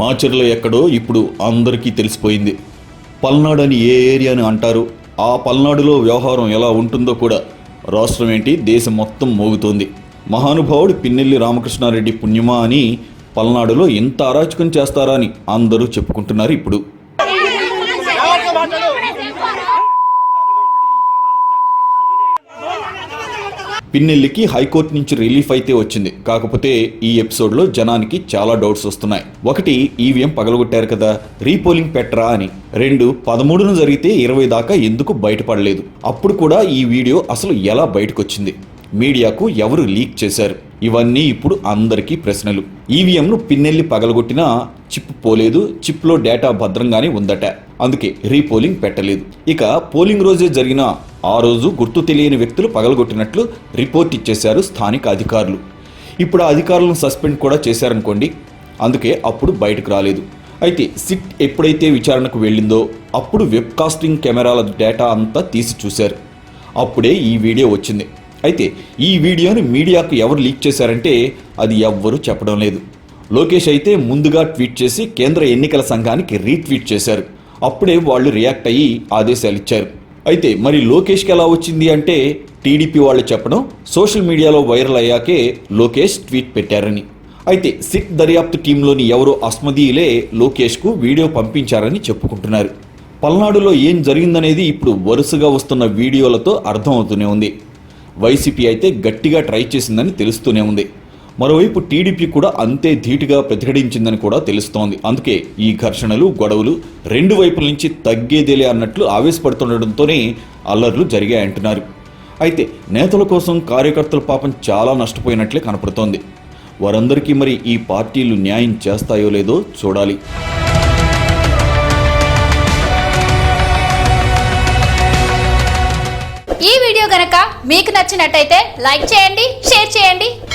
మాచర్ల ఎక్కడో ఇప్పుడు అందరికీ తెలిసిపోయింది. పల్నాడు అని ఏ ఏరియాని అంటారు? ఆ పల్నాడులో వ్యవహారం ఎలా ఉంటుందో కూడా రాష్ట్రం ఏంటి? దేశం మొత్తం మోగుతోంది. మహానుభావుడు పిన్నెల్లి రామకృష్ణారెడ్డి పుణ్యమా అని పల్నాడులో ఇంత అరాచకం చేస్తారా అని అందరూ చెప్పుకుంటున్నారు ఇప్పుడు. పిన్నెల్లికి హైకోర్టు నుంచి రిలీఫ్ అయితే వచ్చింది. కాకపోతే ఈ ఎపిసోడ్లో జనానికి చాలా డౌట్స్ వస్తున్నాయి. ఒకటి ఈవీఎం పగలగొట్టారు కదా రీపోలింగ్ పెట్టరా అని. రెండు పదమూడున జరిగితే ఇరవై దాకా ఎందుకు బయటపడలేదు? అప్పుడు కూడా ఈ వీడియో అసలు ఎలా బయటకొచ్చింది? మీడియాకు ఎవరు లీక్ చేశారు? ఇవన్నీ ఇప్పుడు అందరికీ ప్రశ్నలు. ఈవీఎంను పిన్నెల్లి పగలగొట్టినా చిప్ పోలేదు చిప్లో డేటా భద్రంగానే ఉందట. అందుకే రీపోలింగ్ పెట్టలేదు. ఇక పోలింగ్ రోజే జరిగిన ఆ రోజు గుర్తు తెలియని వ్యక్తులు పగలగొట్టినట్లు రిపోర్ట్ ఇచ్చేశారు స్థానిక అధికారులు. ఇప్పుడు ఆ అధికారులను సస్పెండ్ కూడా చేశారనుకోండి. అందుకే అప్పుడు బయటకు రాలేదు. అయితే సిట్ ఎప్పుడైతే విచారణకు వెళ్ళిందో అప్పుడు వెబ్ కాస్టింగ్ కెమెరాల డేటా అంతా తీసి చూశారు. అప్పుడే ఈ వీడియో వచ్చింది. అయితే ఈ వీడియోని మీడియాకు ఎవరు లీక్ చేశారంటే అది ఎవ్వరూ చెప్పడం లేదు. లోకేష్ అయితే ముందుగా ట్వీట్ చేసి కేంద్ర ఎన్నికల సంఘానికి రీట్వీట్ చేశారు. అప్పుడే వాళ్ళు రియాక్ట్ అయ్యి ఆదేశాలు ఇచ్చారు. అయితే మరి లోకేష్కి ఎలా వచ్చింది అంటే టీడీపీ వాళ్ళు చెప్పడం సోషల్ మీడియాలో వైరల్ అయ్యాకే లోకేష్ ట్వీట్ పెట్టారని. అయితే సిట్ దర్యాప్తు టీంలోని ఎవరో అస్మదీయులే లోకేష్కు వీడియో పంపించారని చెప్పుకుంటున్నారు. పల్నాడులో ఏం జరిగిందనేది ఇప్పుడు వరుసగా వస్తున్న వీడియోలతో అర్థమవుతూనే ఉంది. వైసీపీ అయితే గట్టిగా ట్రై చేసిందని తెలుస్తూనే ఉంది. మరోవైపు టీడీపీ కూడా అంతే ధీటుగా ప్రతిఘటించిందని కూడా తెలుస్తోంది. అందుకే ఈ ఘర్షణలు గొడవలు రెండు వైపుల నుంచి తగ్గేదేలే అన్నట్లు ఆవేశపడుతుండటంతోనే అల్లర్లు జరిగాయంటున్నారు. అయితే నేతల కోసం కార్యకర్తల పాపం చాలా నష్టపోయినట్లే కనపడుతోంది. వారందరికీ మరి ఈ పార్టీలు న్యాయం చేస్తాయో లేదో చూడాలి. ఈ వీడియో గనక మీకు నచ్చినట్టయితే లైక్ చేయండి షేర్ చేయండి.